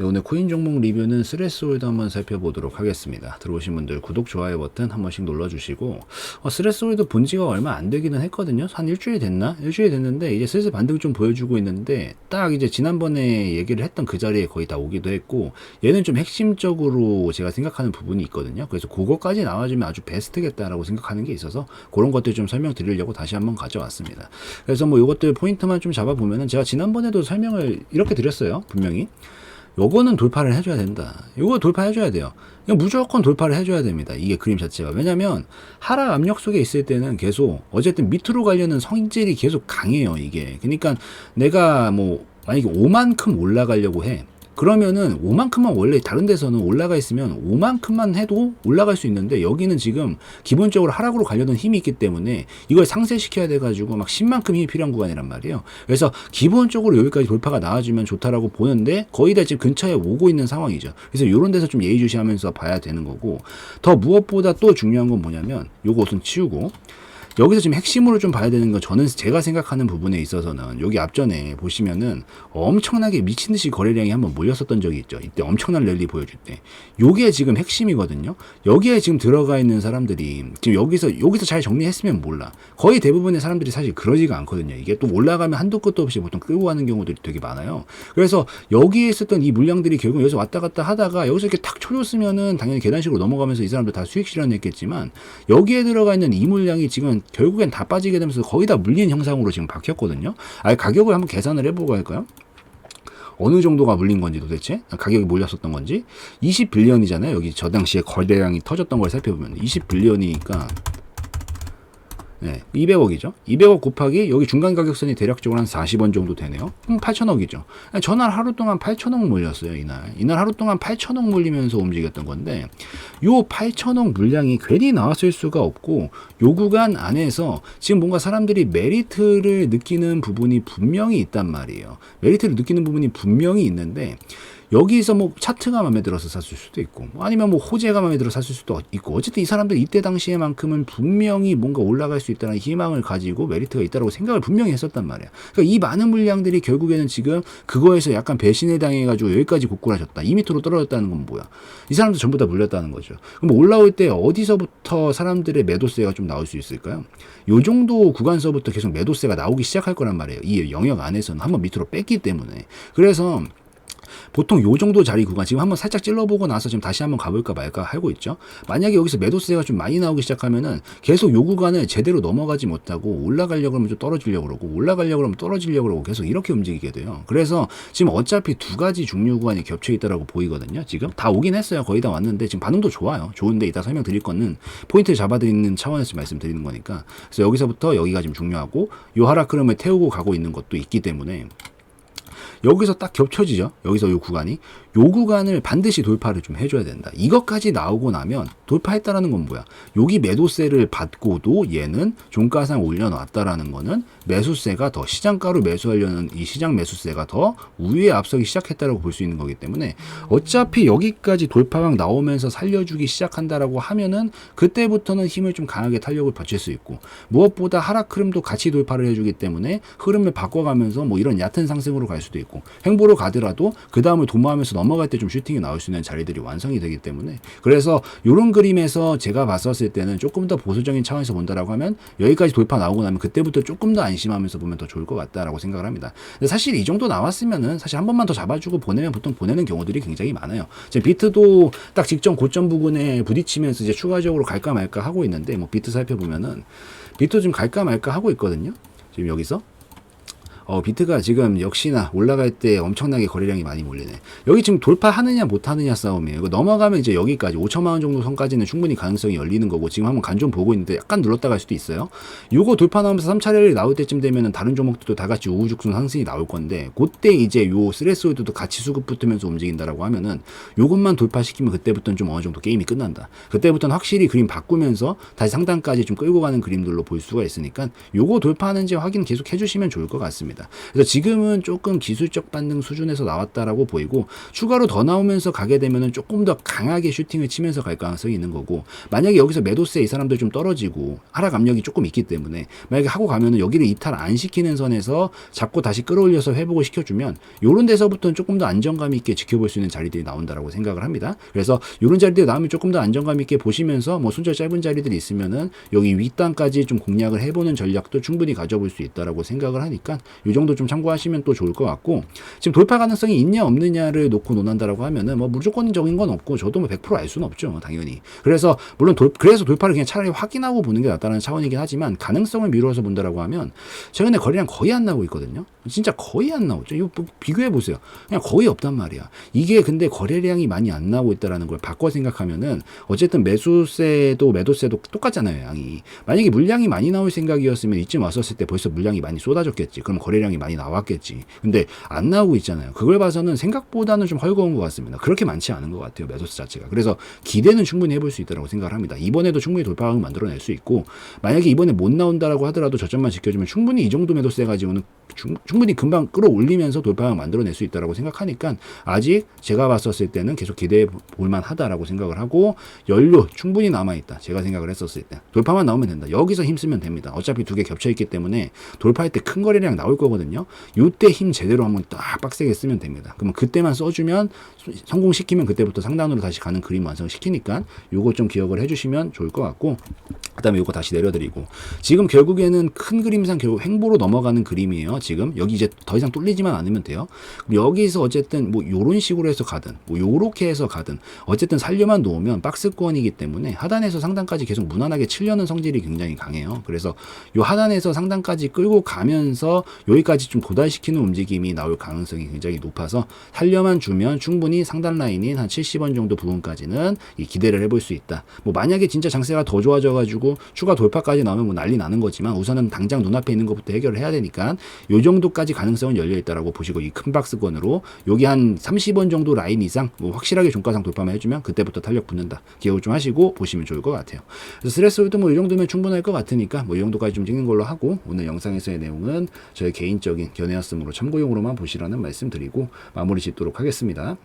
네, 오늘 코인 종목 리뷰는 스레스홀드 한번 살펴보도록 하겠습니다. 들어오신 분들 구독, 좋아요 버튼 한 번씩 눌러주시고 어, 스레스홀드 본 지가 얼마 안 되기는 했거든요. 한 일주일 됐나? 일주일 됐는데 이제 슬슬 반등 좀 보여주고 있는데 딱 이제 지난번에 얘기를 했던 그 자리에 거의 다 오기도 했고 얘는 좀 핵심적으로 제가 생각하는 부분이 있거든요. 그래서 그거까지 나와주면 아주 베스트겠다라고 생각하는 게 있어서 그런 것들 좀 설명드리려고 다시 한번 가져왔습니다. 그래서 뭐 이것들 포인트만 좀 잡아보면은 제가 지난번에도 설명을 이렇게 드렸어요. 분명히. 요거는 돌파를 해줘야 된다. 요거 돌파해줘야 돼요. 무조건 돌파를 해줘야 됩니다. 이게 그림 자체가. 왜냐면 하락 압력 속에 있을 때는 계속 어쨌든 밑으로 가려는 성질이 계속 강해요. 이게. 그러니까 내가 뭐 만약에 5만큼 올라가려고 해. 그러면은 5만큼만 원래 다른 데서는 올라가 있으면 5만큼만 해도 올라갈 수 있는데 여기는 지금 기본적으로 하락으로 가려던 힘이 있기 때문에 이걸 상쇄시켜야 돼가지고 막 10만큼 힘이 필요한 구간이란 말이에요. 그래서 기본적으로 여기까지 돌파가 나와주면 좋다라고 보는데 거의 다 지금 근처에 오고 있는 상황이죠. 그래서 이런 데서 좀 예의주시하면서 봐야 되는 거고 더 무엇보다 또 중요한 건 뭐냐면 우선 치우고 여기서 지금 핵심으로 좀 봐야 되는 건 저는 제가 생각하는 부분에 있어서는 여기 앞전에 보시면은 엄청나게 미친 듯이 거래량이 한번 몰렸었던 적이 있죠. 이때 엄청난 랠리 보여줄 때. 요게 지금 핵심이거든요. 여기에 지금 들어가 있는 사람들이 지금 여기서 여기서 잘 정리했으면 몰라. 거의 대부분의 사람들이 사실 그러지가 않거든요. 이게 또 올라가면 한도 끝도 없이 보통 끌고 가는 경우들이 되게 많아요. 그래서 여기에 있었던 이 물량들이 결국 여기서 왔다 갔다 하다가 여기서 이렇게 탁 쳐줬으면은 당연히 계단식으로 넘어가면서 이 사람들 다 수익 실현했겠지만 여기에 들어가 있는 이 물량이 지금 결국엔 다 빠지게 되면서 거의 다 물린 형상으로 지금 바뀌었거든요. 아 가격을 한번 계산을 해보고 할까요? 어느 정도가 물린 건지 도대체 가격이 몰렸었던 건지 20빌리언이잖아요. 여기 저 당시에 거래량이 터졌던 걸 살펴보면 20빌리언이니까 네, 200억이죠. 200억 곱하기 여기 중간 가격선이 대략적으로 한 40원 정도 되네요. 그럼 8천억이죠. 전날 하루 동안 8천억 물렸어요, 이날. 이날 하루 동안 8천억 물리면서 움직였던 건데 요 8천억 물량이 괜히 나왔을 수가 없고 요 구간 안에서 지금 뭔가 사람들이 메리트를 느끼는 부분이 분명히 있단 말이에요. 메리트를 느끼는 부분이 분명히 있는데 여기서 뭐 차트가 마음에 들어서 샀을 수도 있고 뭐 아니면 뭐 호재가 마음에 들어 샀을 수도 있고 어쨌든 이 사람들 이때 당시에만큼은 분명히 뭔가 올라갈 수 있다는 희망을 가지고 메리트가 있다고 생각을 분명히 했었단 말이야. 그러니까 이 많은 물량들이 결국에는 지금 그거에서 약간 배신을 당해가지고 여기까지 고꾸라졌다. 이 밑으로 떨어졌다는 건 뭐야? 이 사람들 전부 다 물렸다는 거죠. 그럼 올라올 때 어디서부터 사람들의 매도세가 좀 나올 수 있을까요? 요 정도 구간서부터 계속 매도세가 나오기 시작할 거란 말이에요. 이 영역 안에서는 한번 밑으로 뺐기 때문에. 그래서 보통 요 정도 자리 구간 지금 한번 살짝 찔러보고 나서 지금 다시 한번 가볼까 말까 하고 있죠. 만약에 여기서 매도세가 좀 많이 나오기 시작하면은 계속 요 구간을 제대로 넘어가지 못하고 올라가려고 하면 좀 떨어지려고 그러고 올라가려고 하면 떨어지려고 그러고 계속 이렇게 움직이게 돼요. 그래서 지금 어차피 두 가지 중류 구간이 겹쳐 있다라고 보이거든요. 지금 다 오긴 했어요. 거의 다 왔는데 지금 반응도 좋아요. 좋은데 이따 설명드릴 거는 포인트를 잡아드리는 차원에서 말씀드리는 거니까. 그래서 여기서부터 여기가 지금 중요하고 요 하락 흐름을 태우고 가고 있는 것도 있기 때문에 여기서 딱 겹쳐지죠. 여기서 요 구간이 요 구간을 반드시 돌파를 좀 해줘야 된다. 이것까지 나오고 나면 돌파했다라는 건 뭐야? 여기 매도세를 받고도 얘는 종가상 올려놨다라는 거는 매수세가 더 시장가로 매수하려는 이 시장 매수세가 더 우위에 앞서기 시작했다라고 볼 수 있는 거기 때문에 어차피 여기까지 돌파막 나오면서 살려주기 시작한다라고 하면은 그때부터는 힘을 좀 강하게 탄력을 받칠 수 있고 무엇보다 하락 흐름도 같이 돌파를 해주기 때문에 흐름을 바꿔가면서 뭐 이런 얕은 상승으로 갈 수도 있고 행보로 가더라도 그 다음을 도모하면서 넘어갈 때 좀 슈팅이 나올 수 있는 자리들이 완성이 되기 때문에 그래서 이런 그림에서 제가 봤었을 때는 조금 더 보수적인 차원에서 본다라고 하면 여기까지 돌파 나오고 나면 그때부터 조금 더 안심하면서 보면 더 좋을 것 같다라고 생각을 합니다. 사실 이 정도 나왔으면은 사실 한 번만 더 잡아주고 보내면 보통 보내는 경우들이 굉장히 많아요. 지금 비트도 딱 직전 고점 부근에 부딪히면서 이제 추가적으로 갈까 말까 하고 있는데 뭐 비트 살펴보면은 비트 좀 갈까 말까 하고 있거든요. 지금 여기서 어, 비트가 지금 역시나 올라갈 때 엄청나게 거래량이 많이 몰리네. 여기 지금 돌파하느냐 못하느냐 싸움이에요. 이거 넘어가면 이제 여기까지 5천만 원 정도 선까지는 충분히 가능성이 열리는 거고 지금 한번 간 좀 보고 있는데 약간 눌렀다 갈 수도 있어요. 요거 돌파 나오면서 3차례를 나올 때쯤 되면은 다른 종목들도 다 같이 우후죽순 상승이 나올 건데 그때 이제 요 스레스홀드도 같이 수급 붙으면서 움직인다라고 하면은 요것만 돌파시키면 그때부터는 좀 어느 정도 게임이 끝난다. 그때부터는 확실히 그림 바꾸면서 다시 상단까지 좀 끌고 가는 그림들로 볼 수가 있으니까 요거 돌파하는지 확인 계속 해주시면 좋을 것 같습니다. 있습니다. 그래서 지금은 조금 기술적 반등 수준에서 나왔다라고 보이고 추가로 더 나오면서 가게 되면은 조금 더 강하게 슈팅을 치면서 갈 가능성이 있는 거고 만약에 여기서 매도세 이 사람들 좀 떨어지고 하락 압력이 조금 있기 때문에 만약에 하고 가면은 여기를 이탈 안 시키는 선에서 잡고 다시 끌어올려서 회복을 시켜주면 요런 데서부터는 조금 더 안정감 있게 지켜볼 수 있는 자리들이 나온다라고 생각을 합니다. 그래서 요런 자리들이 나오면 조금 더 안정감 있게 보시면서 뭐 손절 짧은 자리들이 있으면은 여기 윗단까지 좀 공략을 해보는 전략도 충분히 가져볼 수 있다라고 생각을 하니까 요 정도 좀 참고하시면 또 좋을 것 같고 지금 돌파 가능성이 있냐 없느냐를 놓고 논한다라고 하면은 뭐 무조건적인 건 없고 저도 뭐 100%알 수는 없죠 당연히. 그래서 물론 돌 그래서 돌파를 그냥 차라리 확인하고 보는 게 낫다는 차원이긴 하지만 가능성을 미루어서 본다라고 하면 최근에 거래량 거의 안 나오고 있거든요. 진짜 거의 안 나오죠. 이거 뭐 비교해 보세요. 그냥 거의 없단 말이야. 이게 근데 거래량이 많이 안 나오고 있다라는 걸 바꿔 생각하면은 어쨌든 매수세도 매도세도 똑같잖아요 양이. 만약에 물량이 많이 나올 생각이었으면 이쯤 왔었을 때 벌써 물량이 많이 쏟아졌겠지. 그럼 거래 량이 많이 나왔겠지. 근데 안 나오고 있잖아요. 그걸 봐서는 생각보다는 좀 헐거운 것 같습니다. 그렇게 많지 않은 것 같아요 매도세 자체가. 그래서 기대는 충분히 해볼 수 있다고 생각을 합니다. 이번에도 충분히 돌파각을 만들어낼 수 있고 만약에 이번에 못 나온다라고 하더라도 저점만 지켜주면 충분히 이 정도 매도세 가지고는 충, 충분히 금방 끌어올리면서 돌파각 만들어낼 수 있다고 생각하니까 아직 제가 봤었을 때는 계속 기대해 볼만 하다라고 생각을 하고 연료 충분히 남아있다. 제가 생각을 했었을 때. 돌파만 나오면 된다. 여기서 힘쓰면 됩니다. 어차피 두 개 겹쳐있기 때문에 돌파할 때 큰 거래량 나올 거거든요. 요때 힘 제대로 한번 딱 빡세게 쓰면 됩니다. 그러면 그때만 써주면 수- 성공시키면 그때부터 상단으로 다시 가는 그림 완성시키니까 요거 좀 기억을 해주시면 좋을 것 같고 그다음에 요거 다시 내려드리고 지금 결국에는 큰 그림상 결국 횡보로 넘어가는 그림이에요. 지금 여기 이제 더 이상 뚫리지만 않으면 돼요. 여기서 어쨌든 뭐 요런 식으로 해서 가든 뭐 요렇게 해서 가든 어쨌든 살려만 놓으면 박스권이기 때문에 하단에서 상단까지 계속 무난하게 치려는 성질이 굉장히 강해요. 그래서 요 하단에서 상단까지 끌고 가면서 여기까지 좀 도달시키는 움직임이 나올 가능성이 굉장히 높아서 살려만 주면 충분히 상단 라인인 한 70원 정도 부분까지는 이 기대를 해볼 수 있다. 뭐 만약에 진짜 장세가 더 좋아져 가지고 추가 돌파까지 나오면 뭐 난리 나는 거지만 우선은 당장 눈앞에 있는 것부터 해결을 해야 되니까 요 정도까지 가능성은 열려 있다라고 보시고 이 큰 박스권으로 여기 한 30원 정도 라인 이상 뭐 확실하게 종가상 돌파만 해주면 그때부터 탄력 붙는다. 기억을 좀 하시고 보시면 좋을 것 같아요. 그래서 스트레스도 뭐 이 정도면 충분할 것 같으니까 뭐 이 정도까지 좀 찍는 걸로 하고 오늘 영상에서의 내용은 저의 개인적인 견해였으므로 참고용으로만 보시라는 말씀 드리고 마무리 짓도록 하겠습니다.